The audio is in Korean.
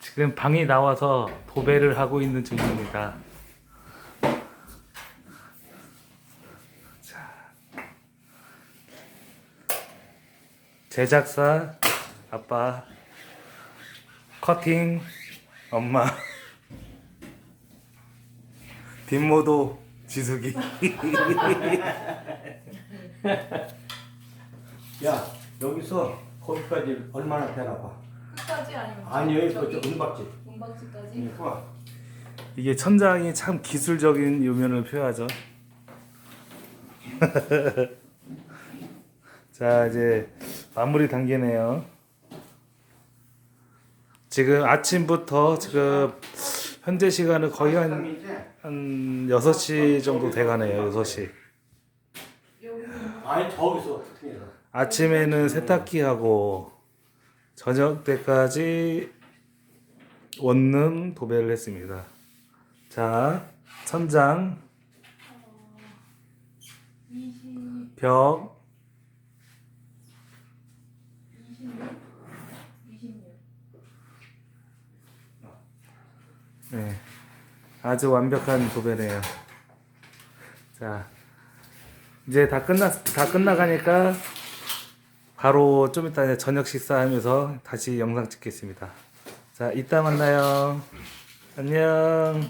지금 방이 나와서 도배를 하고 있는 중입니다. 자, 제작사 아빠 커팅 엄마 뒷모도 지숙이. 야 여기서 거기까지 얼마나 되나 봐. 끝까지 아니면 아니요 저기 그저 은박지. 문박지까지 네, 봐. 이게 천장이 참 기술적인 요면을 표하죠. 자 이제 마무리 단계네요. 지금 아침부터 지금 현재 시간은 거의 한, 한 6시 정도 돼가네요. 6시. 여기 아니 저기서 특징해서. 아침에는 세탁기 하고 저녁 때까지 원룸 도배를 했습니다. 자, 천장, 20, 벽, 26, 26 네. 아주 완벽한 도배네요. 자, 이제 다 끝나, 다 끝나가니까 바로 좀 이따 저녁 식사하면서 다시 영상 찍겠습니다. 자, 이따 만나요. 안녕